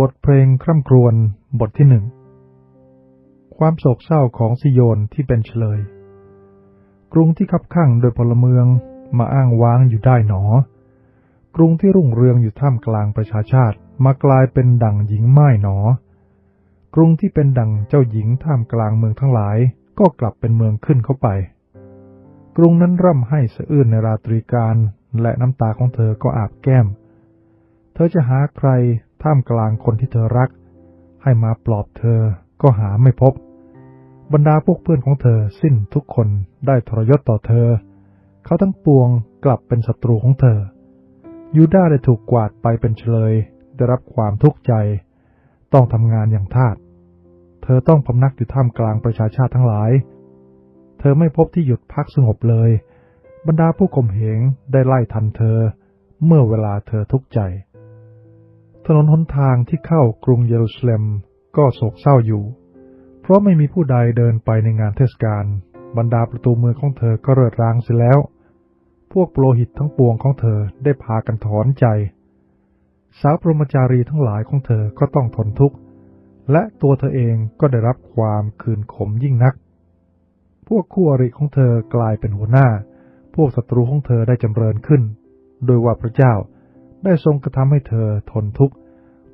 บทเพลงคร่ำครวญบทที่หนึ่ง ความโศกเศร้าของซิโยนที่เป็นเฉลย กรุงที่คับข้างโดยพลเมืองมาอ้างว้างอยู่ได้หนอ กรุงที่รุ่งเรืองอยู่ท่ามกลางประชาชาติมากลายเป็นดั่งหญิงไม้หนอ กรุงที่เป็นดั่งเจ้าหญิงท่ามกลางเมืองทั้งหลายก็กลับเป็นเมืองขึ้นเข้าไป กรุงนั้นร่ำให้สะอื้นในราตรีการและน้ำตาของเธอก็อาบแก้ม เธอจะหาใคร ท่ามกลางคนที่เธอรัก ให้มาปลอบเธอก็หาไม่พบ บรรดาพวกเพื่อนของเธอสิ้นทุกคนได้ทรยศต่อเธอ เขาทั้งปวงกลับเป็นศัตรูของเธอ ยูดาได้ถูกกวาดไปเป็นเฉลย ได้รับความทุกข์ใจ ต้องทำงานอย่างทาสเธอต้องพำนักอยู่ท่ามกลางประชาชาติทั้งหลาย เธอไม่พบที่หยุดพักสงบเลย บรรดาผู้ข่มเหงได้ไล่ทันเธอ เมื่อเวลาเธอทุกข์ใจ ถนนหนทางที่เข้ากรุงเยรูซาเล็มก็โศกเศร้าอยู่ เพราะไม่มีผู้ใดเดินไปในงานเทศกาลบรรดาประตูเมืองของเธอก็เริดร้างเสียแล้ว พวกโปรหิตทั้งปวงของเธอได้พากันถอนใจ สาวพรหมจารีทั้งหลายของเธอก็ต้องทนทุกข์ และตัวเธอเองก็ได้รับความคืนขมยิ่งนัก พวกคู่อริของเธอกลายเป็นหัวหน้า พวกศัตรูของเธอได้จำเริญขึ้น โดยว่าพระเจ้า ได้ทรงกระทำให้เธอทนทุกข์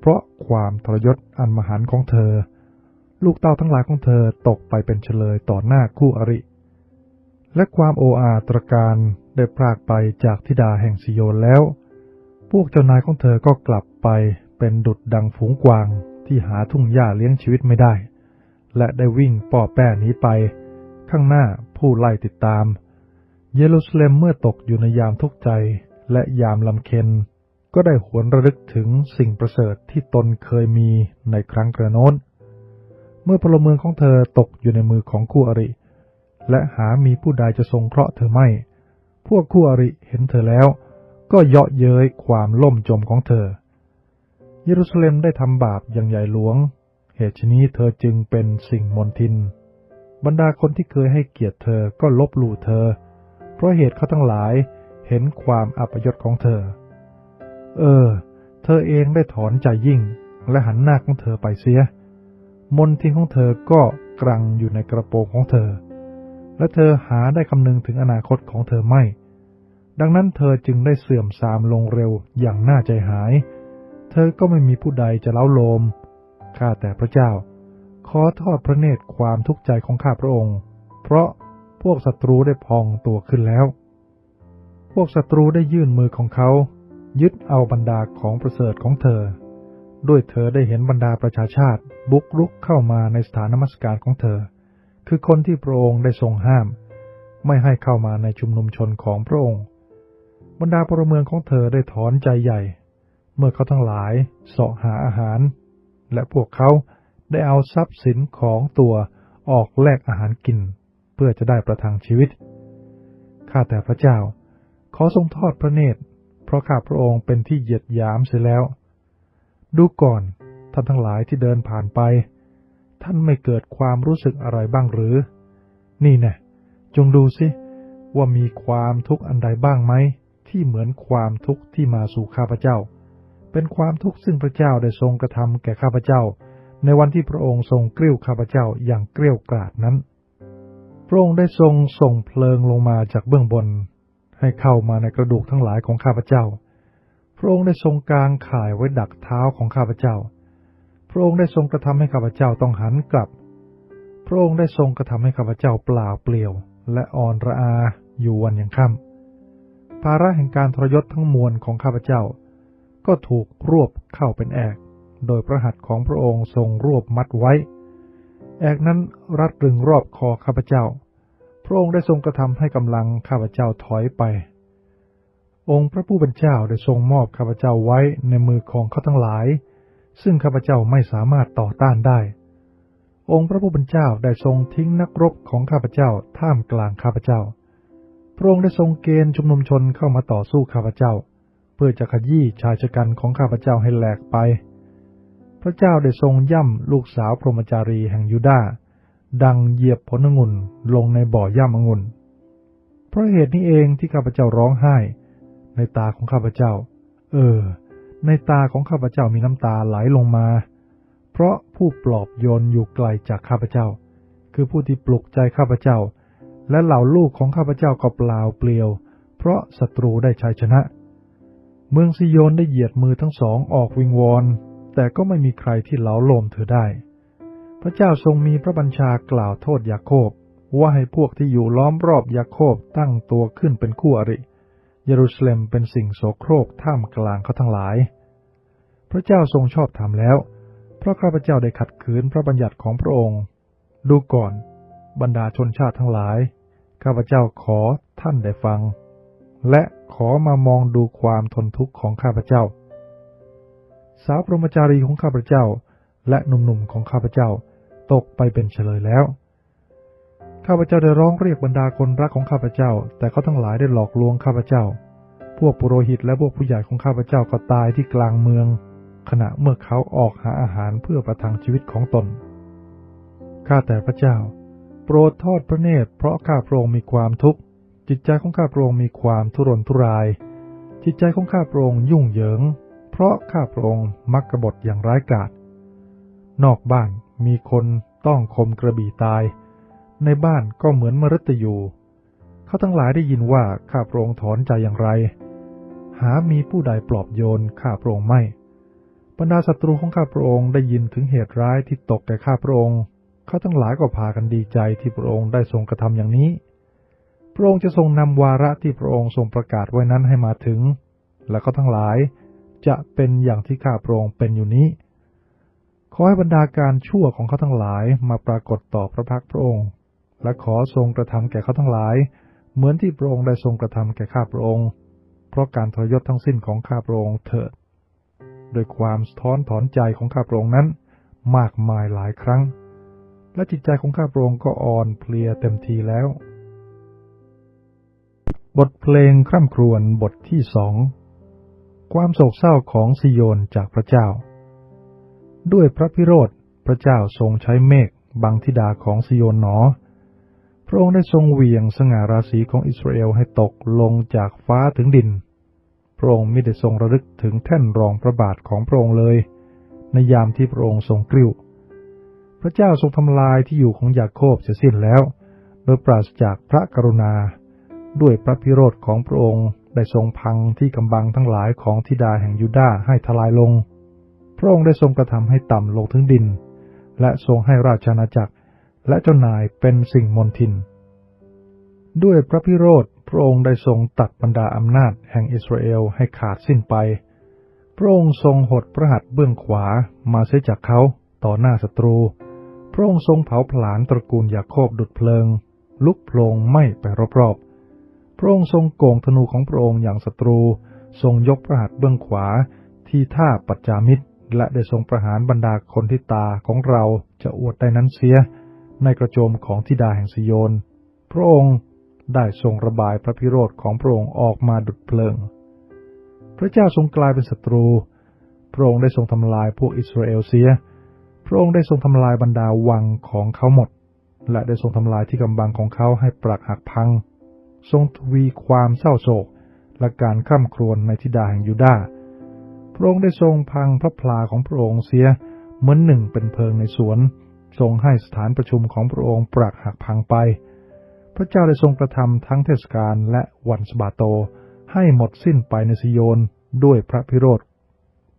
เพราะความทรยศอันมหันของเธอ ลูกเต้าทั้งหลายของเธอตกไปเป็นเฉลยต่อหน้าคู่อริ และความโออาตรการได้พรากไปจากธิดาแห่งซิโยนแล้ว พวกเจ้านายของเธอก็กลับไปเป็นดุดดังฝูงกวางที่หาทุ่งหญ้าเลี้ยงชีวิตไม่ได้ และได้วิ่งป่อแป้หนีไป ข้างหน้าผู้ไล่ติดตาม เยรูซาเล็มเมื่อตกอยู่ในยามทุกข์ใจและยามลำเค็น ก็ได้หวนระลึกถึงสิ่งประเสริฐที่ตนเคยมีในครั้งกระโน้น เมื่อพลเมืองของเธอตกอยู่ในมือของคู่อริ และหามีผู้ใดจะทรงเคราะห์เธอไม่ พวกคู่อริเห็นเธอแล้ว ก็เยาะเย้ยความล่มจมของเธอ เยรูซาเล็มได้ทำบาปอย่างใหญ่หลวง เหตุชนี้เธอจึงเป็นสิ่งมนทิน บรรดาคนที่เคยให้เกียรติเธอก็ลบหลู่เธอ เพราะเหตุเขาทั้งหลายเห็นความอัปยศของเธอ เออ เธอเองได้ถอนใจยิ่ง และหันหน้าของเธอไปเสีย มนทินของเธอก็กรังอยู่ในกระโปรงของเธอ และเธอหาได้คำนึงถึงอนาคตของเธอไม่ ดังนั้นเธอจึงได้เสื่อมทรามลงเร็วอย่างน่าใจหาย เธอก็ไม่มีผู้ใดจะเล้าโลม ข้าแต่พระเจ้า ขอทอดพระเนตรความทุกข์ใจของข้าพระองค์ เพราะพวกศัตรูได้พองตัวขึ้นแล้ว พวกศัตรูได้ยื่นมือของเขา ยึดเอาบรรดาของประเสริฐของเธอ ด้วยเธอได้เห็นบรรดาประชาชาติบุกรุกเข้ามาในสถานนมัสการของเธอ คือคนที่พระองค์ได้ทรงห้าม ไม่ให้เข้ามาในชุมนุมชนของพระองค์ บรรดาพลเมืองของเธอได้ถอนใจใหญ่ เมื่อเขาทั้งหลายเสาะหาอาหาร และพวกเขาได้เอาทรัพย์สินของตัวออกแลกอาหารกิน เพื่อจะได้ประทังชีวิต ข้าแต่พระเจ้า ขอทรงทอดพระเนตร เพราะข้าพระองค์เป็นที่เหยียดหยามเสียแล้ว ดูก่อน ท่านทั้งหลายที่เดินผ่านไป ท่านไม่เกิดความรู้สึกอะไรบ้างหรือ นี่แน่จงดูสิว่ามีความทุกข์อันใดบ้างไหม ที่เหมือนความทุกข์ที่มาสู่ข้าพเจ้า เป็นความทุกข์ซึ่งพระเจ้าได้ทรงกระทำแก่ข้าพเจ้า ในวันที่พระองค์ทรงกริ้วข้าพเจ้าอย่างเกลี้ยวกราดนั้น พระองค์ได้ทรงส่งเพลิงลงมาจากเบื้องบน ให้เข้ามาในกระดูกทั้งหลายของข้าพเจ้า พระองค์ได้ทรงกางข่ายไว้ดักเท้าของข้าพเจ้า พระองค์ได้ทรงกระทำให้ข้าพเจ้าต้องหันกลับ พระองค์ได้ทรงกระทำให้ข้าพเจ้าเปล่าเปลี่ยว และอ่อนระอาอยู่วันยังค่ำภาระแห่งการทรยศทั้งมวลของข้าพเจ้า ก็ถูกรวบเข้าเป็นแอก โดยพระหัตถ์ของพระองค์ทรงรวบมัดไว้ แอกนั้นรัดรึงรอบคอข้าพเจ้า พระองค์ได้ทรงกระทำให้กำลังข้าพเจ้าถอยไป องค์พระผู้เป็นเจ้าได้ทรงมอบข้าพเจ้าไว้ในมือของเขาทั้งหลาย ซึ่งข้าพเจ้าไม่สามารถต่อต้านได้ องค์พระผู้เป็นเจ้าได้ทรงทิ้งนักรบของข้าพเจ้าท่ามกลางข้าพเจ้า พระองค์ได้ทรงเกณฑ์ชุมนุมชนเข้ามาต่อสู้ข้าพเจ้า เพื่อจะขยี้ชายชะกันของข้าพเจ้าให้แหลกไป พระเจ้าได้ทรงย่ำลูกสาวพรหมจารีแห่งยูดาห์ ดังเหยียบผลองุ่นลงในบ่อย่ำองุ่นเพราะเหตุนี้เองที่ข้าพเจ้าร้องไห้ ในตาของข้าพเจ้า เออ ในตาของข้าพเจ้ามีน้ำตาไหลลงมา เพราะผู้ปลอบโยนอยู่ไกลจากข้าพเจ้า คือผู้ที่ปลุกใจข้าพเจ้า และเหล่าลูกของข้าพเจ้าก็เปล่าเปลี่ยว เพราะศัตรูได้ชัยชนะ เมืองซิโยนได้เหยียดมือทั้งสองออกวิงวอนแต่ก็ไม่มีใครที่เหลาโลมเธอได้ พระเจ้าทรงมีพระบัญชากล่าวโทษยาโคบ ว่าให้พวกที่อยู่ล้อมรอบยาโคบตั้งตัวขึ้นเป็นคู่อริ เยรูซาเล็มเป็นสิ่งโสโครกท่ามกลางเขาทั้งหลาย พระเจ้าทรงชอบธรรมแล้ว เพราะข้าพเจ้าได้ขัดขืนพระบัญญัติของพระองค์ ดูก่อน บรรดาชนชาติทั้งหลาย ข้าพเจ้าขอท่านได้ฟัง และขอมามองดูความทนทุกข์ของข้าพเจ้า สาวพรหมจารีของข้าพเจ้า และหนุ่มๆของข้าพเจ้า ตกไปเป็นเฉลยแล้ว ข้าพเจ้าได้ร้องเรียกบรรดาคนรักของข้าพเจ้า แต่เขาทั้งหลายได้หลอกลวงข้าพเจ้า พวกปุโรหิตและพวกผู้ใหญ่ของข้าพเจ้าก็ตายที่กลางเมือง ขณะเมื่อเขาออกหาอาหารเพื่อประทังชีวิตของตน ข้าแต่พระเจ้า โปรดทอดพระเนตรเพราะข้าพระองค์มีความทุกข์ จิตใจของข้าพระองค์มีความทุรนทุราย จิตใจของข้าพระองค์ยุ่งเหยิง เพราะข้าพระองค์มักกบฏอย่างร้ายกาจนอกบ้าน มีคนต้องคมกระบี่ตาย ในบ้านก็เหมือนมรตยูเขาทั้งหลายได้ยินว่าข้าพระองค์ถอนใจอย่างไร หามีผู้ใดปลอบโยนข้าพระองค์ไม่บรรดาศัตรูของข้าพระองค์ได้ยินถึงเหตุร้ายที่ตกแก่ข้าพระองค์ เขาทั้งหลายก็พากันดีใจที่พระองค์ได้ทรงกระทำอย่างนี้ พระองค์จะทรงนำวาระที่พระองค์ทรงประกาศไว้นั้นให้มาถึง และเขาทั้งหลายจะเป็นอย่างที่ข้าพระองค์เป็นอยู่นี้ ขอให้บรรดาการชั่วของเขาทั้งหลายมาปรากฏต่อพระพักพระองค์ และขอทรงกระทำแก่เขาทั้งหลาย เหมือนที่พระองค์ได้ทรงกระทำแก่ข้าพระองค์ เพราะการทรยศทั้งสิ้นของข้าพระองค์เถิด โดยความสะท้อนถอนใจของข้าพระองค์นั้น มากมายหลายครั้ง และจิตใจของข้าพระองค์ก็อ่อนเพลียเต็มทีแล้ว บทเพลงคร่ำครวญบทที่สองความโศกเศร้าของซิโยนจากพระเจ้า ด้วยพระพิโรธพระเจ้าทรงใช้เมฆบังธิดาของซิโยนหนอ พระองค์ได้ทรงเหวี่ยงสง่าราศีของอิสราเอลให้ตกลงจากฟ้าถึงดิน พระองค์ไม่ได้ทรงระลึกถึงแท่นรองพระบาทของพระองค์เลย ในยามที่พระองค์ทรงกริ้ว พระเจ้าทรงทำลายที่อยู่ของยาโคบเสียสิ้นแล้ว โดยปราศจากพระกรุณา ด้วยพระพิโรธของพระองค์ได้ทรงพังที่กำบังทั้งหลายของธิดาแห่งยูดาห์ให้ทลายลง ระองค์ได้ทรงกระทำให้ต่ำลงถึงดิน และทรงให้ราชอาณาจักร และเจ้านายเป็นสิ่งมนทิน ด้วยพระพิโรธพระองค์ได้ทรงตัดบรรดาอำนาจแห่งอิสราเอลให้ขาดสิ้นไป พระองค์ทรงหดพระหัตถ์เบื้องขวามาเสียจากเขาต่อหน้าศัตรู พระองค์ทรงเผาผลาญตระกูลยาโคบดุดเพลิง ลุกโพลงไหม้ไปรอบๆ พระองค์ทรงโกงธนูของพระองค์อย่างศัตรู ทรงยกพระหัตถ์เบื้องขวาที่ท่าปัจจามิตร และได้ทรงประหารบรรดาคนที่ตาของเราจะอวดได้นั้นเสีย ในกระโจมของธิดาแห่งซิโยน พระองค์ได้ทรงระบายพระพิโรธของพระองค์ออกมาดุดเพลิง พระเจ้าทรงกลายเป็นศัตรู พระองค์ได้ทรงทำลายพวกอิสราเอลเสีย พระองค์ได้ทรงทำลายบรรดาวังของเขาหมด และได้ทรงทำลายที่กำบังของเขาให้ปรักหักพัง ทรงทวีความเศร้าโศกและการข้ามครวญในธิดาแห่งยูดาห์ พระองค์ได้ทรงพังพระพลาของพระองค์เสียเหมือนหนึ่งเป็นเพลิงในสวน ทรงให้สถานประชุมของพระองค์ปรักหักพังไป พระเจ้าได้ทรงกระทำทั้งเทศกาลและวันสบาโต ให้หมดสิ้นไปในซิโยนด้วยพระพิโรธ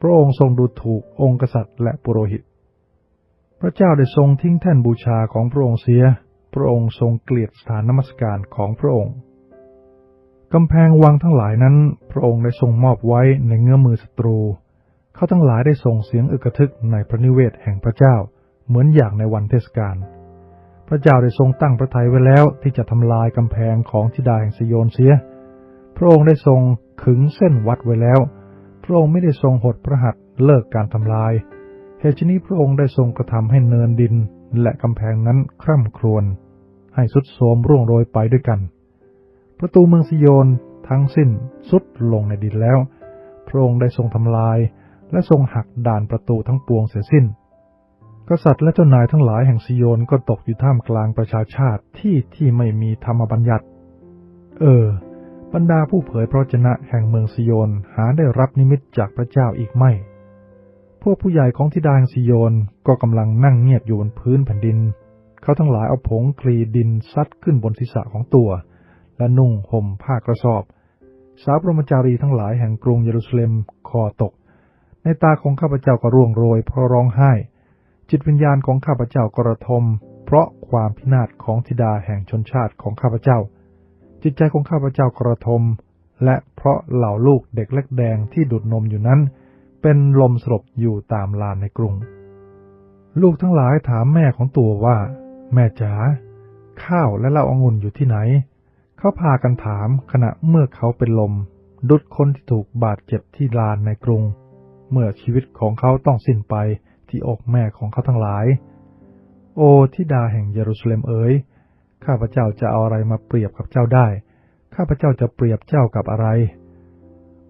พระองค์ทรงดูถูกองค์กษัตริย์และปุโรหิต พระเจ้าได้ทรงทิ้งแท่นบูชาของพระองค์เสีย พระองค์ทรงเกลียดสถานนมัสการของพระองค์ กำแพงวังทั้งหลายนั้น พระองค์ได้ทรงมอบไว้ในเงื้อมือศัตรู เขาทั้งหลายได้ส่งเสียงอึกระทึกในพระนิเวศแห่งพระเจ้า เหมือนอย่างในวันเทศกาล พระเจ้าได้ทรงตั้งพระทัยไว้แล้วที่จะทำลายกำแพงของธิดาแห่งซิโยนเสีย พระองค์ได้ทรงขึงเส้นวัดไว้แล้ว พระองค์ไม่ได้ทรงหดพระหัตถ์เลิกการทำลาย เหตุนี้พระองค์ได้ทรงกระทำให้เนินดินและกำแพงนั้นคร่ำครวญให้สุดโทมร่วงโรยไปด้วยกัน ประตูเมืองซิโยนทั้งสิ้นสุดลงในดินแล้ว พระองค์ได้ทรงทำลาย และทรงหักด่านประตูทั้งปวงเสียสิ้น กษัตริย์และเจ้านายทั้งหลายแห่งซิโยนก็ตกอยู่ท่ามกลางประชาชาติที่ที่ไม่มีธรรมบัญญัติ เออ บรรดาผู้เผยพระวจนะแห่งเมืองซิโยนหาได้รับนิมิตจากพระเจ้าอีกไม่ พวกผู้ใหญ่ของทิดาแห่งซิโยนก็กำลังนั่งเงียบอยู่บนพื้นแผ่นดิน เขาทั้งหลายเอาผงคลีดินซัดขึ้นบนศีรษะของตัว และนุ่งห่มผ้ากระสอบ สาวพรหมจารีทั้งหลายแห่งกรุงเยรูซาเล็มคอตก ในตาของข้าพเจ้าก็ร่วงโรยเพราะร้องไห้ จิตวิญญาณของข้าพเจ้ากระทม เพราะความพินาศของธิดาแห่งชนชาติของข้าพเจ้า จิตใจของข้าพเจ้ากระทม และเพราะเหล่าลูกเด็กเล็กแดงที่ดูดนมอยู่นั้น เป็นลมสลบอยู่ตามลานในกรุง ลูกทั้งหลายถามแม่ของตัวว่า แม่จ๋าข้าวและเหล้าองุ่นอยู่ที่ไหน เขาพากันถามขณะเมื่อเขาเป็นลม ดุดคนที่ถูกบาดเจ็บที่ลานในกรุง เมื่อชีวิตของเขาต้องสิ้นไปที่อกแม่ของเขาทั้งหลาย โอทิดาแห่งเยรูซาเล็มเอ๋ยข้าพเจ้าจะเอาอะไรมาเปรียบกับเจ้าได้ ข้าพเจ้าจะเปรียบเจ้ากับอะไร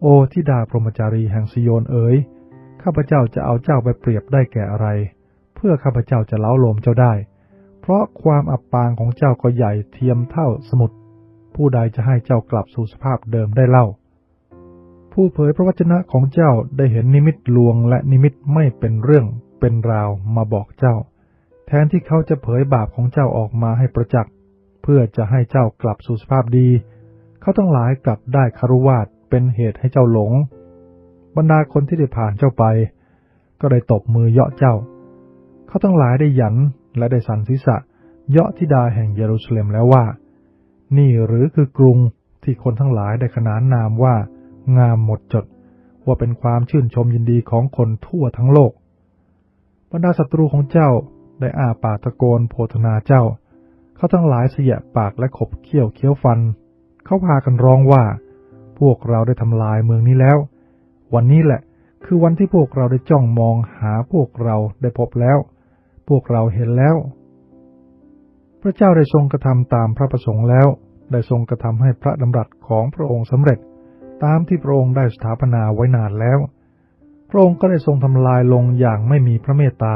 โอทิดาพรหมจารีแห่งซิโยนเอ๋ยข้าพเจ้าจะเอาเจ้าไปเปรียบได้แก่อะไร เพื่อข้าพเจ้าจะเล้าโลมเจ้าได้ เพราะความอับปางของเจ้าก็ใหญ่เทียมเท่าสมุทร ผู้ใดจะให้เจ้ากลับสู่สภาพเดิมได้เล่า ผู้เผยพระวจนะของเจ้าได้เห็นนิมิตลวงและนิมิตไม่เป็นเรื่องเป็นราวมาบอกเจ้า แทนที่เขาจะเผยบาปของเจ้าออกมาให้ประจักษ์เพื่อจะให้เจ้ากลับสู่สภาพดี เขาต้องหลายกลับได้คารุวาสเป็นเหตุให้เจ้าหลง บรรดาคนที่ได้ผ่านเจ้าไป ก็ได้ตบมือเยาะเจ้า เขาต้องหลายได้หยันและได้สันศีษะเยาะทิดาแห่งเยรูซาเล็มแล้วว่า นี่หรือคือกรุงที่คนทั้งหลายได้ขนานนามว่า งามหมดจด ว่าเป็นความชื่นชมยินดีของคนทั่วทั้งโลก บรรดาศัตรูของเจ้าได้อาปากตะโกนโพธนาเจ้า เขาทั้งหลายเสียปากและขบเคี้ยวเคี้ยวฟัน เขาพากันร้องว่า พวกเราได้ทำลายเมืองนี้แล้ว วันนี้แหละคือวันที่พวกเราได้จ้องมองหาพวกเราได้พบแล้ว พวกเราเห็นแล้ว พระเจ้าได้ทรงกระทำตามพระประสงค์แล้ว ได้ทรงกระทำให้พระดำรัสของพระองค์สำเร็จ ตามที่พระองค์ได้สถาปนาไว้นานแล้ว พระองค์ก็ได้ทรงทำลายลงอย่างไม่มีพระเมตตา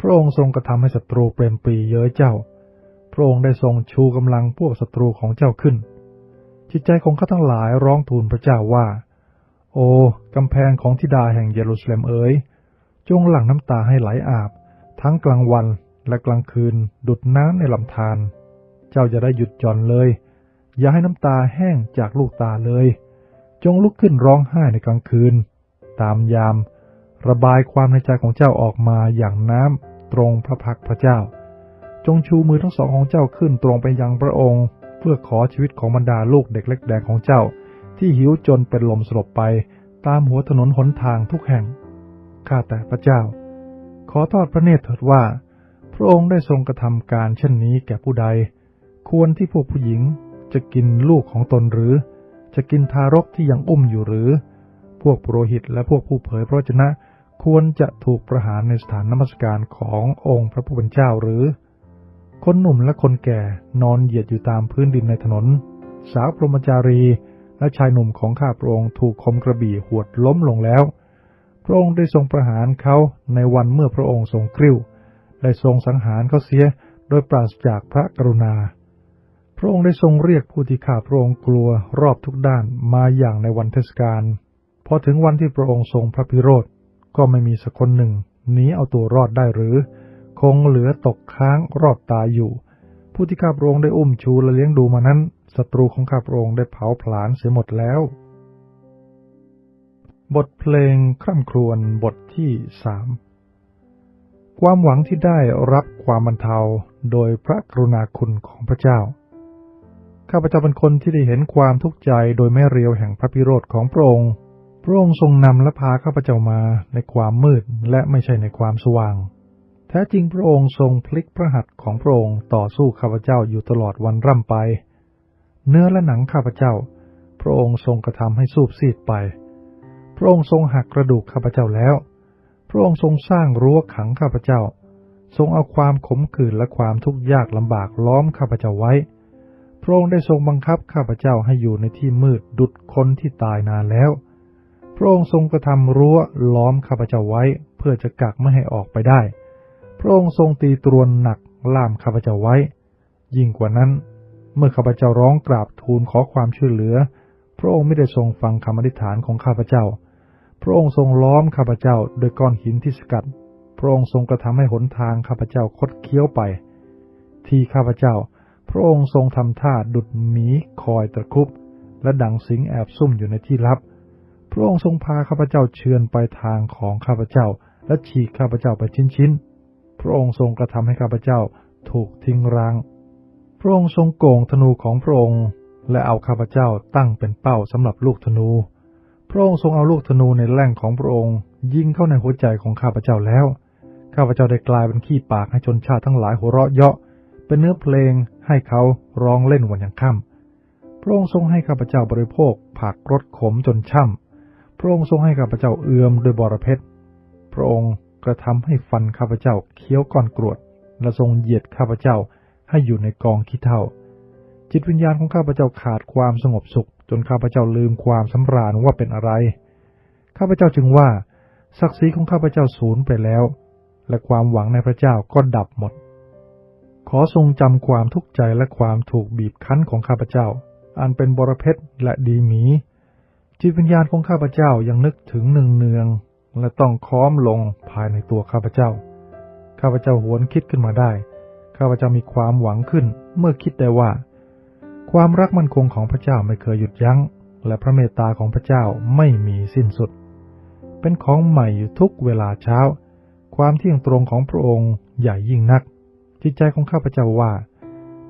พระองค์ทรงกระทำให้ศัตรูเปรมปรีเย้ยเจ้า พระองค์ได้ทรงชูกำลังพวกศัตรูของเจ้าขึ้น จิตใจของข้าทั้งหลายร้องทูลพระเจ้าว่า โอ้กำแพงของธิดาแห่งเยรูซาเล็มเอ๋ยจงหลั่งน้ำตาให้ไหลอาบ ทั้งกลางวันและกลางคืนดุดน้ำในลำธารเจ้าจะได้หยุดหย่อนเลย อย่าให้น้ำตาแห้งจากลูกตาเลย จงลุกขึ้นร้องไห้ในกลางคืน ตามยาม ระบายความในใจของเจ้าออกมาอย่างน้ำตรงพระพักพระเจ้า จงชูมือทั้งสองของเจ้าขึ้นตรงไปยังพระองค์ เพื่อขอชีวิตของบรรดาลูกเด็กเล็กแดงของเจ้า ที่หิวจนเป็นลมสลบไปตามหัวถนนหนทางทุกแห่ง ข้าแต่พระเจ้า ขอทอดพระเนตรเถิดว่า พระองค์ได้ทรงกระทำการเช่นนี้แก่ผู้ใด ควรที่พวกผู้หญิง จะกินลูกของตนหรือ จะกินทารกที่ยังอุ้มอยู่หรือ พวกปุโรหิตและพวกผู้เผยพระวจนะควรจะถูกประหารในสถานนมัสการขององค์พระผู้เป็นเจ้าหรือ คนหนุ่มและคนแก่นอนเหยียดอยู่ตามพื้นดินในถนน สาวพรหมจารี และชายหนุ่มของข้าพระองค์ถูกคมกระบี่หวดล้มลงแล้ว พระองค์ได้ทรงประหารเขาในวันเมื่อพระองค์ทรงกริ้ว ได้ทรงสังหารเขาเสียโดยปราศจากพระกรุณา พระองค์ได้ทรงเรียกผู้ที่ข้าพระองค์กลัวรอบทุกด้านมาอย่างในวันเทศกาลพอถึงวันที่พระองค์ทรงพระพิโรธก็ไม่มีสักคนหนึ่งหนีเอาตัวรอดได้หรือ คงเหลือตกค้างรอดตายอยู่ ผู้ที่ข้าพระองค์ได้อุ้มชูและเลี้ยงดูมานั้นศัตรูของข้าพระองค์ได้เผาผลาญเสียหมดแล้ว บทเพลงคร่ำครวญบทที่สามความหวังที่ได้รับความบรรเทาโดยพระกรุณาคุณของพระเจ้า ข้าพเจ้าเป็นคนที่ได้เห็นความทุกข์ใจโดยไม่เรียวแห่งพระพิโรธของพระองค์ พระองค์ทรงนำและพาข้าพเจ้ามาในความมืดและไม่ใช่ในความสว่าง แท้จริงพระองค์ทรงพลิกพระหัตถ์ของพระองค์ต่อสู้ข้าพเจ้าอยู่ตลอดวันร่ำไป เนื้อและหนังข้าพเจ้า พระองค์ทรงกระทำให้สูบซีดไป พระองค์ทรงหักกระดูกข้าพเจ้าแล้ว พระองค์ทรงสร้างรั้วขังข้าพเจ้า ทรงเอาความขมขื่นและความทุกข์ยากลำบากล้อมข้าพเจ้าไว้ ระองค์ได้ทรงบังคับข้าพเจ้าให้อยู่ในที่มืดดุดคนที่ตายนานแล้ว พระองค์ทรงกระทำรั้วล้อมข้าพเจ้าไว้ เพื่อจะกักไม่ให้ออกไปได้ พระองค์ทรงตีตรวนหนักล่ามข้าพเจ้าไว้ ยิ่งกว่านั้น เมื่อข้าพเจ้าร้องกราบทูลขอความช่วยเหลือ พระองค์ไม่ได้ทรงฟังคำอธิษฐานของข้าพเจ้า พระองค์ทรงล้อมข้าพเจ้าโดยก้อนหินที่สกัด พระองค์ทรงกระทำให้หนทางข้าพเจ้าคดเคี้ยวไป ที่ข้าพเจ้า ระองค์ทรงทำท่าดุดหมีคอยตะคุบ และดังสิงแอบซุ่มอยู่ในที่ลับ พระองค์ทรงพาข้าพเจ้าเชือนไปทางของข้าพเจ้า และฉีกข้าพเจ้าไปชิ้นๆ พระองค์ทรงกระทำให้ข้าพเจ้าถูกทิ้งร้าง พระองค์ทรงโก่งธนูของพระองค์ และเอาข้าพเจ้าตั้งเป็นเป้าสำหรับลูกธนู พระองค์ทรงเอาลูกธนูในแหล่งของพระองค์ ยิงเข้าในหัวใจของข้าพเจ้าแล้ว ข้าพเจ้าได้กลายเป็นขี้ปากให้ชนชาติทั้งหลายหัวเราะเยาะ เป็นเนื้อเพลงให้เขาร้องเล่นวันยังค่ำพระองค์ทรงให้ข้าพเจ้าบริโภคผักรสขมจนช่ำพระองค์ทรงให้ข้าพเจ้าเอือมด้วยบรเพชรพระองค์กระทำให้ฟันข้าพเจ้าเคี้ยวก้อนกรวด และทรงเหยียดข้าพเจ้าให้อยู่ในกองขี้เถ้าจิตวิญญาณของข้าพเจ้าขาดความสงบสุข จนข้าพเจ้าลืมความสำราญว่าเป็นอะไร ข้าพเจ้าจึงว่า ศักดิ์ศรีของข้าพเจ้าสูญไปแล้ว และความหวังในพระเจ้าก็ดับหมด ขอทรงจำความทุกข์ใจและความถูกบีบคั้นของข้าพเจ้า อันเป็นบรเพชรและดีหมี จิตวิญญาณของข้าพเจ้ายังนึกถึงหนึ่งเนือง และต้องค้อมลงภายในตัวข้าพเจ้า ข้าพเจ้าหวนคิดขึ้นมาได้ ข้าพเจ้ามีความหวังขึ้น เมื่อคิดได้ว่า ความรักมั่นคงของพระเจ้าไม่เคยหยุดยัง้ง และพระเมตตาของพระเจ้าไม่มีสิ้นสุด เป็นของใหม่อยู่ทุกเวลาเช้า ความเที่ยงตรงของพระองค์ใหญ่ยิ่งนัก จิตใจของข้าพเจ้าว่า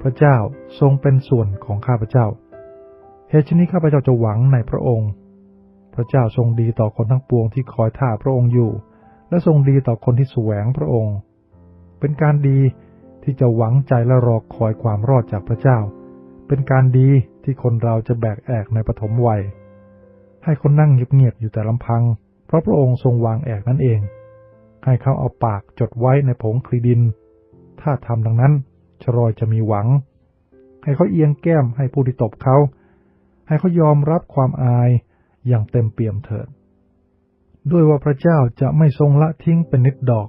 พระเจ้าทรงเป็นส่วนของข้าพเจ้า เหตุฉนี้ข้าพเจ้าจะหวังในพระองค์ พระเจ้าทรงดีต่อคนทั้งปวงที่คอยท่าพระองค์อยู่ และทรงดีต่อคนที่แสวงพระองค์ เป็นการดีที่จะหวังใจและรอคอยความรอดจากพระเจ้า เป็นการดีที่คนเราจะแบกแอกในปฐมวัย ให้คนนั่งเงียบๆอยู่แต่ลำพัง เพราะพระองค์ทรงวางแอกนั่นเอง ให้เขาเอาปากจดไว้ในผงคลีดิน ถ้าทำดังนั้นชรอยจะมีหวัง ให้เขาเอียงแก้มให้ผู้ที่ตบเขา ให้เขายอมรับความอายอย่างเต็มเปี่ยมเถิด ด้วยว่าพระเจ้าจะไม่ทรงละทิ้งเป็นนิดดอก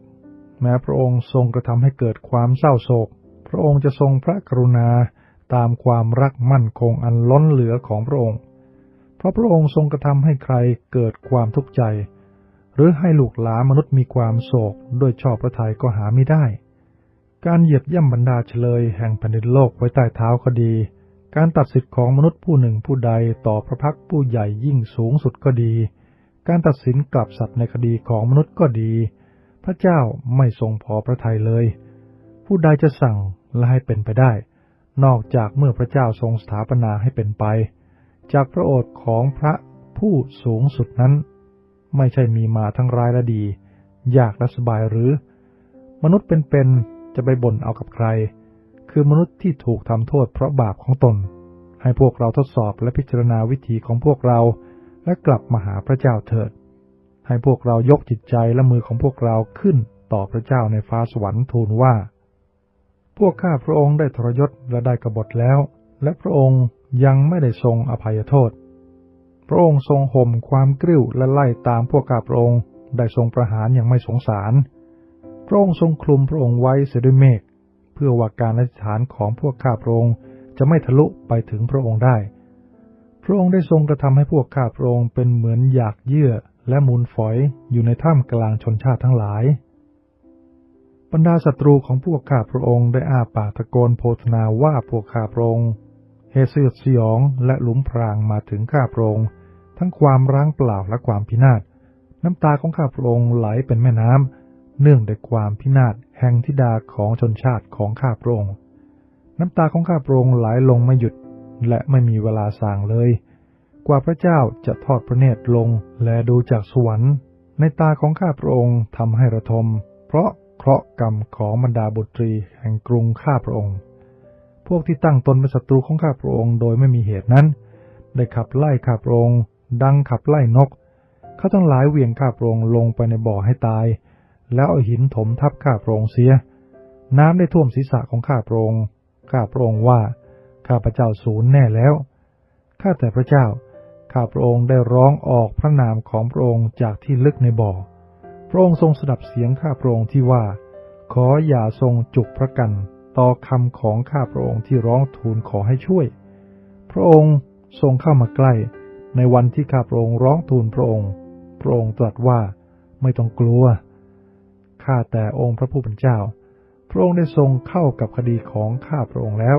แม้พระองค์ทรงกระทำให้เกิดความเศร้าโศก พระองค์จะทรงพระกรุณาตามความรักมั่นคงอันล้นเหลือของพระองค์ เพราะพระองค์ทรงกระทำให้ใครเกิดความทุกข์ใจ หรือให้ลูกหลานมนุษย์มีความโศกด้วยชอบพระทัยก็หาไม่ได้ การเหยียบย่ำบรรดาเฉลยแห่งแผ่นดินโลกไว้ใต้เท้าก็ดี การตัดสิทธิของมนุษย์ผู้หนึ่งผู้ใดต่อพระพักผู้ใหญ่ยิ่งสูงสุดก็ดี การตัดสินกลับสัตว์ในคดีของมนุษย์ก็ดี พระเจ้าไม่ทรงพอพระทัยเลย ผู้ใดจะสั่งและให้เป็นไปได้ นอกจากเมื่อพระเจ้าทรงสถาปนาให้เป็นไป จากพระโอษฐ์ของพระผู้สูงสุดนั้น ไม่ใช่มีมาทั้งร้ายและดี ยากและสบายหรือ มนุษย์เป็นๆ จะไปบ่นเอากับใคร คือมนุษย์ที่ถูกทำโทษเพราะบาปของตน ให้พวกเราทดสอบและพิจารณาวิถีของพวกเรา และกลับมาหาพระเจ้าเถิด ให้พวกเรายกจิตใจและมือของพวกเราขึ้นต่อพระเจ้าในฟ้าสวรรค์ทูลว่า พวกข้าพระองค์ได้ทรยศและได้กบฏแล้ว และพระองค์ยังไม่ได้ทรงอภัยโทษ พระองค์ทรงห่มความกริ้วและไล่ตามพวกข้าพระองค์ได้ทรงประหารอย่างไม่สงสาร พระองค์ทรงคลุมพระองค์ไว้เสียด้วยเมฆเพื่อว่าการอธิษฐานของพวกข้าพระองค์จะไม่ทะลุไปถึงพระองค์ได้ พระองค์ได้ทรงกระทำให้พวกข้าพระองค์เป็นเหมือนหยากเยื่อและมูลฝอยอยู่ในท่ามกลางชนชาติทั้งหลาย บรรดาศัตรูของพวกข้าพระองค์ได้อาปากตะโกนโพธนาว่าพวกข้าพระองค์เฮสยดสยองและหลุมพรางมาถึงข้าพระองค์ทั้งความร้างเปล่าและความพินาศน้ำตาของข้าพระองค์ไหลเป็นแม่น้ำ เนื่องด้วยความพินาศแห่งธิดาของชนชาติของข้าพระองค์ น้ำตาของข้าพระองค์ไหลลงไม่หยุด และไม่มีเวลาสางเลย กว่าพระเจ้าจะทอดพระเนตรลงและดูจากสวรรค์ ในตาของข้าพระองค์ทำให้ระทม เพราะเคราะห์กรรมของบรรดาบุตรีแห่งกรุงข้าพระองค์ พวกที่ตั้งตนเป็นศัตรูของข้าพระองค์โดยไม่มีเหตุนั้น ได้ขับไล่ข้าพระองค์ ดังขับไล่นก เขาทั้งหลายเหวี่ยงข้าพระองค์ลงไปในบ่อให้ตาย แล้วเอาหินถมทับข้าพระองค์เสีย น้ำได้ท่วมศีรษะของข้าพระองค์ข้าพระองค์ว่า ข้าพระเจ้าสูญแน่แล้ว ข้าแต่พระเจ้า ข้าพระองค์ได้ร้องออกพระนามของพระองค์จากที่ลึกในบ่อ พระองค์ทรงสดับเสียงข้าพระองค์ที่ว่า ขออย่าทรงจุกพระกันต่อคำของข้าพระองค์ที่ร้องทูลขอให้ช่วย พระองค์ทรงเข้ามาใกล้ ในวันที่ข้าพระองค์ร้องทูลพระองค์ พระองค์ตรัสว่าไม่ต้องกลัว ข้าแต่องค์พระผู้เป็นเจ้า พระองค์ได้ทรงเข้ากับคดีของข้าพระองค์แล้ว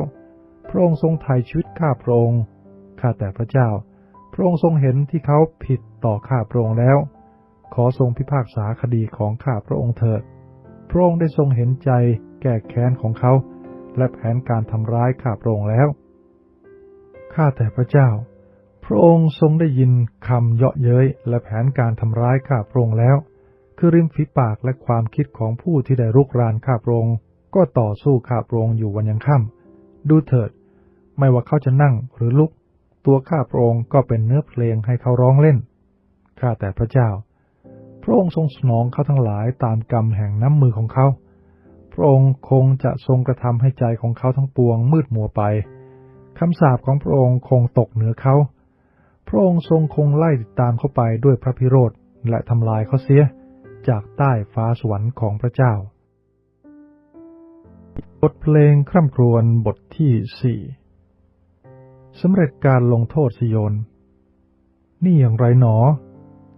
พระองค์ทรงไถ่ชีวิตข้าพระองค์ข้าแต่พระเจ้า พระองค์ทรงเห็นที่เขาผิดต่อข้าพระองค์แล้ว ขอทรงพิพากษาคดีของข้าพระองค์เถิด พระองค์ได้ทรงเห็นใจแก้แค้นของเขา และแผนการทำร้ายข้าพระองค์แล้ว ข้าแต่พระเจ้า พระองค์ทรงได้ยินคำเยาะเย้ยและแผนการทำร้ายข้าพระองค์แล้ว คือริมฝีปากและความคิดของผู้ที่ได้รุกรานข้าพระองค์ก็ต่อสู้ข้าพระองค์อยู่วันยังค่ำดูเถิด ไม่ว่าเขาจะนั่งหรือลุก ตัวข้าพระองค์ก็เป็นเนื้อเพลงให้เขาร้องเล่นข้าแต่พระเจ้า พระองค์ทรงสนองเขาทั้งหลายตามกรรมแห่งน้ำมือของเขา พระองค์คงจะทรงกระทำให้ใจของเขาทั้งปวงมืดมัวไปคำสาปของพระองค์คงตกเหนือเขาพระองค์ทรงคงไล่ติดตามเข้าไปด้วยพระพิโรธและทำลายเขาเสีย จากใต้ฟ้าสวรรค์ของพระเจ้า บทเพลงคร่ำครวญบทที่สี่สำเร็จการลงโทษสยน นี่อย่างไรหนอ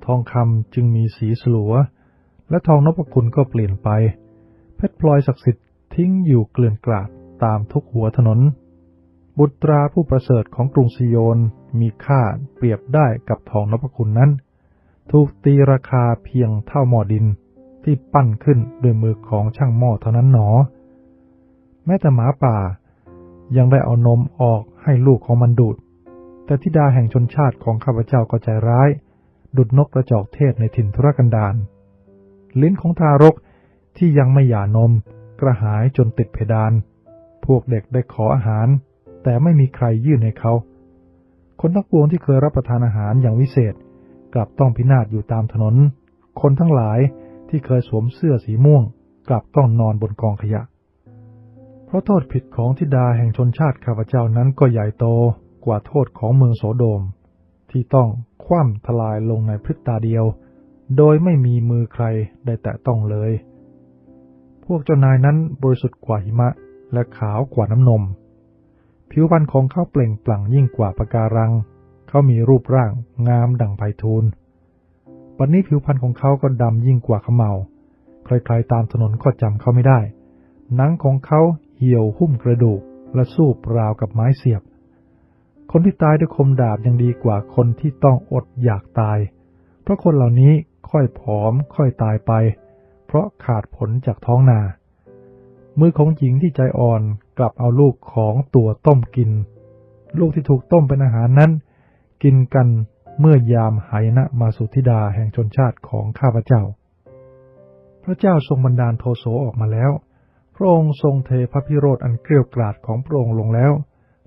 ทองคำจึงมีสีสลัว และทองนพคุณก็เปลี่ยนไป เพชรพลอยศักดิ์สิทธิ์ทิ้งอยู่เกลื่อนกลาดตามทุกหัวถนน บุตราผู้ประเสริฐของกรุงซิโยนมีค่าเปรียบได้กับทองนพคุณนั้น ถูกตีราคาเพียงเท่าหม้อดินที่ปั้นขึ้นด้วยมือของช่างหม้อเท่านั้นหนอ แม้แต่หมาป่ายังได้เอานมออกให้ลูกของมันดูด แต่ทิดาแห่งชนชาติของข้าพเจ้าก็ใจร้าย ดุดนกกระจอกเทศในถิ่นทุรกันดารลิ้นของทารกที่ยังไม่หย่านม กระหายจนติดเพดาน พวกเด็กได้ขออาหาร แต่ไม่มีใครยื่นให้เขา คนทั้งปวงที่เคยรับประทานอาหารอย่างวิเศษ กลับต้องพินาศอยู่ตามถนน คนทั้งหลายที่เคยสวมเสื้อสีม่วง กลับต้องนอนบนกองขยะ เพราะโทษผิดของทิดาแห่งชนชาติข้าพเจ้านั้นก็ใหญ่โตกว่าโทษของเมืองโสโดม ที่ต้องคว่ำทลายลงในพริบตาเดียว โดยไม่มีมือใครได้แตะต้องเลย พวกเจ้านายนั้นบริสุทธิ์กว่าหิมะและขาวกว่าน้ำนม ผิวพรรณของเขาเปล่งปลั่งยิ่งกว่าปะการัง เขามีรูปร่างงามดั่งไพทูลปัจนี้ผิวพรรณของเขาก็ดำยิ่งกว่าขมเมาใครๆตามถนนก็จำเขาไม่ได้ หนังของเขาเหี่ยวหุ้มกระดูกและสูบราวกับไม้เสียบ คนที่ตายด้วยคมดาบยังดีกว่าคนที่ต้องอดอยากตาย เพราะคนเหล่านี้ค่อยผอมค่อยตายไป เพราะขาดผลจากท้องนา มือของหญิงที่ใจอ่อนกลับเอาลูกของตัวต้มกิน ลูกที่ถูกต้มเป็นอาหารนั้น กินกันเมื่อยามหายนะมาสุธิดาแห่งชนชาติของข้าพเจ้า พระเจ้าทรงบันดาลโทโสออกมาแล้ว พระองค์ทรงเทพระพิโรธอันเกลียวกราดของพระองค์ลงแล้ว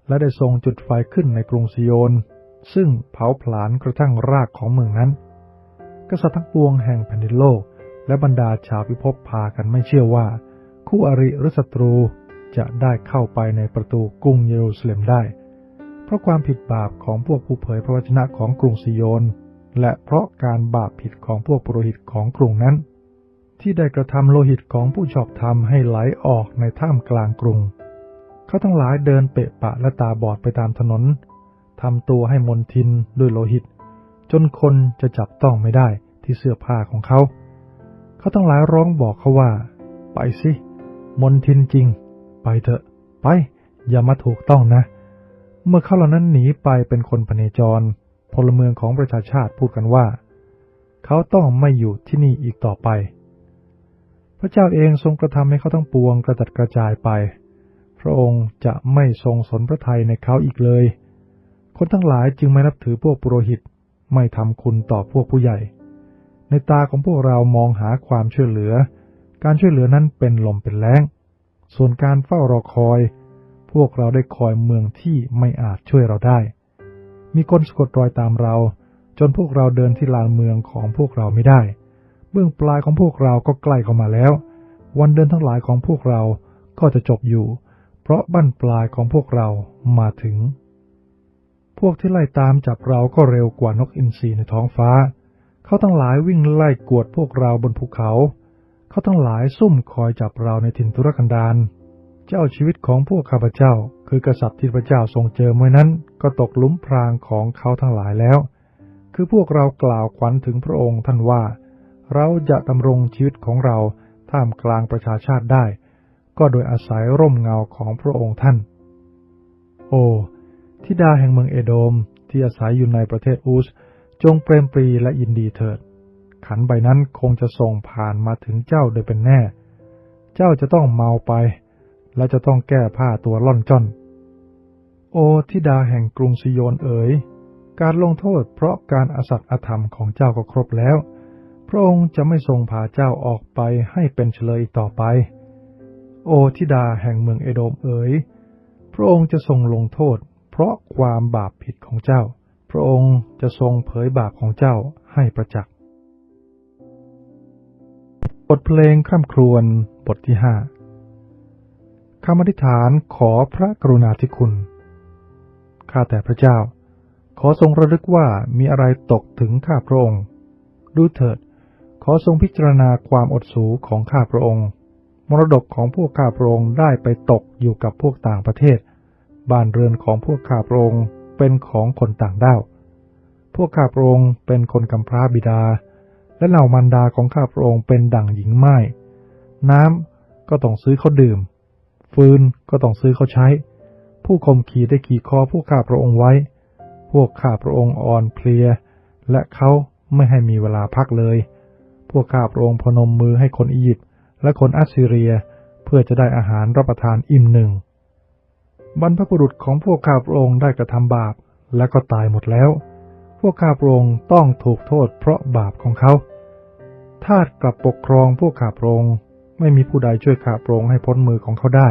และได้ทรงจุดไฟขึ้นในกรุงซิโยนซึ่งเผาผลาญกระทั่งรากของเมืองนั้น กษัตริย์ทั้งปวงแห่งแผ่นดินโลก และบรรดาชาวพิภพพากันไม่เชื่อว่า คู่อริหรือศัตรูจะได้เข้าไปในประตูกรุงเยรูซาเล็มได้ เพราะความผิดบาปของพวกผู้เผยพระวจนะของกรุงซิโยน และเพราะการบาปผิดของพวกปุโรหิตของกรุงนั้น ที่ได้กระทำโลหิตของผู้ชอบธรรมให้ไหลออกในท่ามกลางกรุง เขาทั้งหลายเดินเปะปะและตาบอดไปตามถนนทำตัวให้มนทินด้วยโลหิต จนคนจะจับต้องไม่ได้ที่เสื้อผ้าของเขา เขาทั้งหลายร้องบอกเขาว่า ไปสิ มนทินจริง ไปเถอะ ไป อย่ามาถูกต้องนะ เมื่อเขาเหล่านั้นหนีไปเป็นคนพเนจร พลเมืองของประชาชาติพูดกันว่า เขาต้องไม่อยู่ที่นี่อีกต่อไป พระเจ้าเองทรงกระทำให้เขาทั้งปวงกระจัดกระจายไป พระองค์จะไม่ทรงสนพระทัยในเขาอีกเลย คนทั้งหลายจึงไม่นับถือพวกปุโรหิตไม่ทำคุณต่อพวกผู้ใหญ่ ในตาของพวกเรามองหาความช่วยเหลือ การช่วยเหลือนั้นเป็นลมเป็นแรงส่วนการเฝ้ารอคอย พวกเราได้คอยเมืองที่ไม่อาจช่วยเราได้ มีคนสะกดรอยตามเรา จนพวกเราเดินที่ลานเมืองของพวกเราไม่ได้ เบื้องปลายของพวกเราก็ใกล้เข้ามาแล้ว วันเดินทั้งหลายของพวกเราก็จะจบอยู่ เพราะบั้นปลายของพวกเรามาถึง พวกที่ไล่ตามจับเราก็เร็วกว่านกอินทรีในท้องฟ้า เขาทั้งหลายวิ่งไล่กวดพวกเราบนภูเขา เขาทั้งหลายซุ่มคอยจับเราในถิ่นทุรกันดาร เจเจ้าชีวิตของพวกข้าพเจ้า คือกษัตริย์ที่พระเจ้าทรงเจิมไว้นั้น ก็ตกลุมพรางของเขาทั้งหลายแล้ว คือพวกเรากล่าวขวัญถึงพระองค์ท่านว่า เราจะดำรงชีวิตของเราท่ามกลางประชาชาติได้ ก็โดยอาศัยร่มเงาของพระองค์ท่าน โอ้ทิดาแห่งเมืองเอโดมที่อาศัยอยู่ในประเทศอูสจงเปรมปรีและยินดีเถิด ขันใบนั้นคงจะส่งผ่านมาถึงเจ้าโดยเป็นแน่ เจ้าจะต้องเมาไป และจะต้องแก้ผ้าตัวล่อนจ้อน โอทิดาแห่งกรุงซิโยนเอ๋ย การลงโทษเพราะการอสัตย์อธรรมของเจ้าก็ครบแล้ว พระองค์จะไม่ทรงพาเจ้าออกไปให้เป็นเฉลยอีกต่อไป โอทิดาแห่งเมืองเอโดมเอ๋ย พระองค์จะทรงลงโทษ เพราะความบาปผิดของเจ้า พระองค์จะทรงเผยบาปของเจ้าให้ประจักษ์ บทเพลงข้ามครวนบทที่ห้า คำอธิษฐานขอพระกรุณาธิคุณ ข้าแต่พระเจ้า ขอทรงระลึกว่ามีอะไรตกถึงข้าพระองค์ ดูเถิด ขอทรงพิจารณาความอดสูของข้าพระองค์ มรดกของพวกข้าพระองค์ได้ไปตกอยู่กับพวกต่างประเทศ บ้านเรือนของพวกข้าพระองค์เป็นของคนต่างด้าว พวกข้าพระองค์เป็นคนกำพร้าบิดา และเหล่ามารดาของข้าพระองค์เป็นดั่งหญิงไม้ น้ำก็ต้องซื้อเขาดื่ม ฟืนก็ต้องซื้อเขาใช้ ผู้ข่มขีได้ขี่คอพวกข้าพระองค์ไว้ พวกข้าพระองค์อ่อนเพลีย และเขาไม่ให้มีเวลาพักเลย พวกข้าพระองค์พนมมือให้คนอียิปต์และคนอัสซีเรียเพื่อจะได้อาหารรับประทานอิ่มหนึ่ง บรรพบุรุษของพวกข้าพระองค์ได้กระทำบาปและก็ตายหมดแล้ว พวกข้าพระองค์ต้องถูกโทษเพราะบาปของเขาทาสกลับปกครองพวกข้าพระองค์ ไม่มีผู้ใดช่วยข้าพระองค์ให้พ้นมือของเขาได้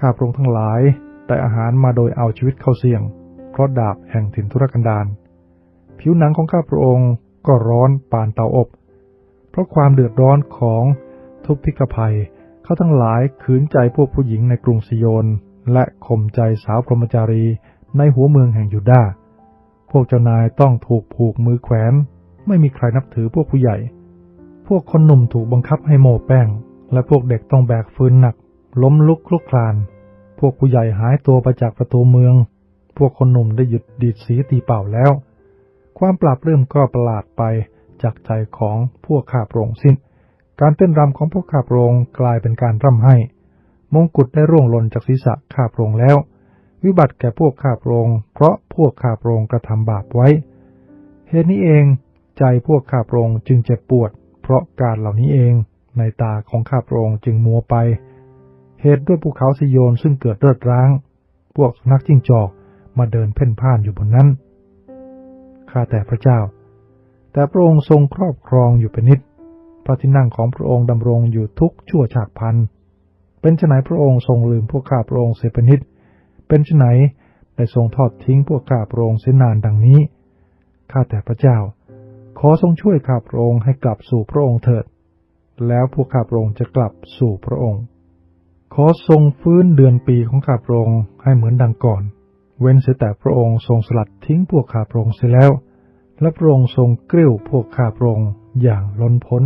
ข้าพระองค์ทั้งหลายได้อาหารมาโดยเอาชีวิตเข้าเสี่ยง เพราะดาบแห่งถิ่นทุรกันดารผิวหนังของข้าพระองค์ก็ร้อนปานเตาอบ เพราะความเดือดร้อนของทุกพิกภัย เขาทั้งหลายขืนใจพวกผู้หญิงในกรุงซิโยน และข่มใจสาวพรหมจารีในหัวเมืองแห่งยูดาห์พวกเจ้านายต้องถูกผูกมือแขวน ไม่มีใครนับถือพวกผู้ใหญ่ พวกคนหนุ่มถูกบังคับให้โม่แป้ง และพวกเด็กต้องแบกฟืนหนัก ล้มลุกคลุกคลาน พวกผู้ใหญ่หายตัวไปจากประตูเมือง พวกคนหนุ่มได้หยุดดีดสีตีเป่าแล้ว ความปราบเริ่มก็ประหลาดไปจากใจของพวกข้าพรงสิ้น การเต้นรำของพวกข้าพรงกลายเป็นการร่ำไห้ มงกุฎได้ร่วงหล่นจากศีรษะข้าพรงแล้ว วิบัติแก่พวกข้าพรงเพราะพวกข้าพรงกระทำบาปไว้ เหตุนี้เองใจพวกข้าพรงจึงเจ็บปวด เพราะการเหล่านี้เองในตาของข้าพระองค์จึงมัวไป เหตุด้วยภูเขาสิโยนซึ่งเกิดเริดร้าง พวกสุนัขจิ้งจอกมาเดินเพ่นพ่านอยู่บนนั้น ข้าแต่พระเจ้า แต่พระองค์ทรงครอบครองอยู่เป็นนิด พระที่นั่งของพระองค์ดำรงอยู่ทุกชั่วฉากพัน เป็นไฉนพระองค์ทรงลืมพวกข้าพระองค์เสียเป็นนิด เป็นไฉนได้ทรงทอดทิ้งพวกข้าพระองค์เสียนานดังนี้ ข้าแต่พระเจ้า ขอทรงช่วยข้าพระองค์ให้กลับสู่พระองค์เถิด แล้วพวกข้าพระองค์จะกลับสู่พระองค์ ขอทรงฟื้นเดือนปีของข้าพระองค์ให้เหมือนดังก่อน เว้นเสียแต่พระองค์ทรงสลัดทิ้งพวกข้าพระองค์เสียแล้ว และพระองค์ทรงกริ้วพวกข้าพระองค์อย่างล้นพ้น